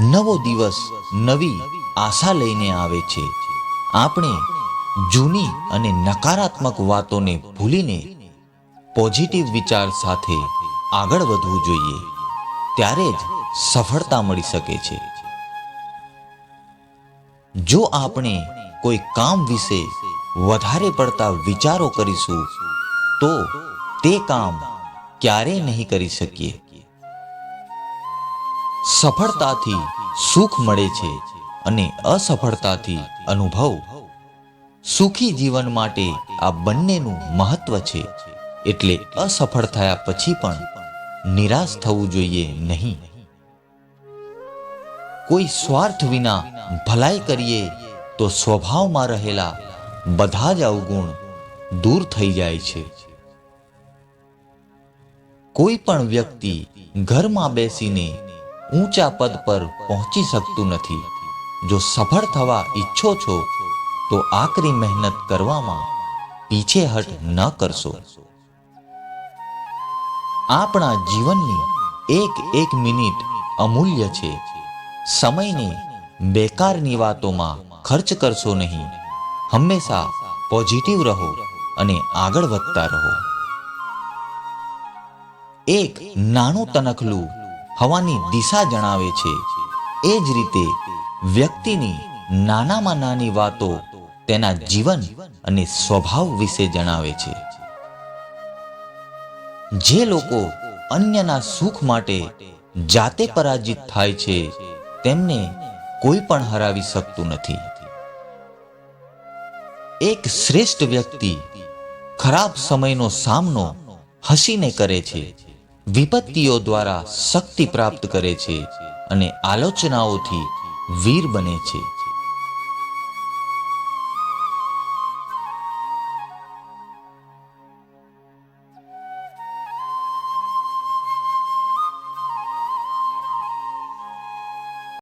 નવો દિવસ નવી આશા લઈને આવે છે. આપણે જૂની અને નકારાત્મક વાતોને ભૂલીને પોઝિટિવ વિચાર સાથે આગળ વધવું જોઈએ. ત્યારે જ સફળતા મળી શકે છે. જો આપણે કોઈ કામ વિશે વધારે પડતા વિચારો કરીશું, તો તે કામ ક્યારેય નહીં કરી શકીએ. સફળતાથી સુખ મળે છે અને અસફળતાથી અનુભવ. સુખી જીવન માટે આ બંનેનું મહત્વ છે. એટલે અસફળ થયા પછી પણ નિરાશ થવું જોઈએ નહીં. કોઈ સ્વાર્થ વિના ભલાઈ કરીએ તો સ્વભાવમાં રહેલા બધા જ અવગુણ દૂર થઈ જાય છે. કોઈ પણ વ્યક્તિ ઘરમાં બેસીને ઊંચા પદ પર પહોંચી શકતું નથી. જો સફળ થવા ઈચ્છો છો, તો આકરી મહેનત કરવામાં પીછેહટ ન કરશો. આપણા જીવનની એક એક મિનિટ અમૂલ્ય છે. સમયને બેકારની વાતોમાં ખર્ચ કરશો નહીં. હંમેશા પોઝિટિવ રહો અને આગળ વધતા રહો. એક નાનું તનખલું હવાની દિશા જણાવે છે. એ જ રીતે વ્યક્તિની નાનામાં નાની વાતો તેના જીવન અને સ્વભાવ વિશે જણાવે છે. જે લોકો અન્યના સુખ માટે જાતે પરાજિત થાય છે, તેમને કોઈ પણ હરાવી શકતું નથી. એક શ્રેષ્ઠ વ્યક્તિ ખરાબ સમયનો સામનો હસીને કરે છે. વિપત્તિઓ દ્વારા શક્તિ પ્રાપ્ત કરે છે અને આલોચનાઓથી વીર બને છે.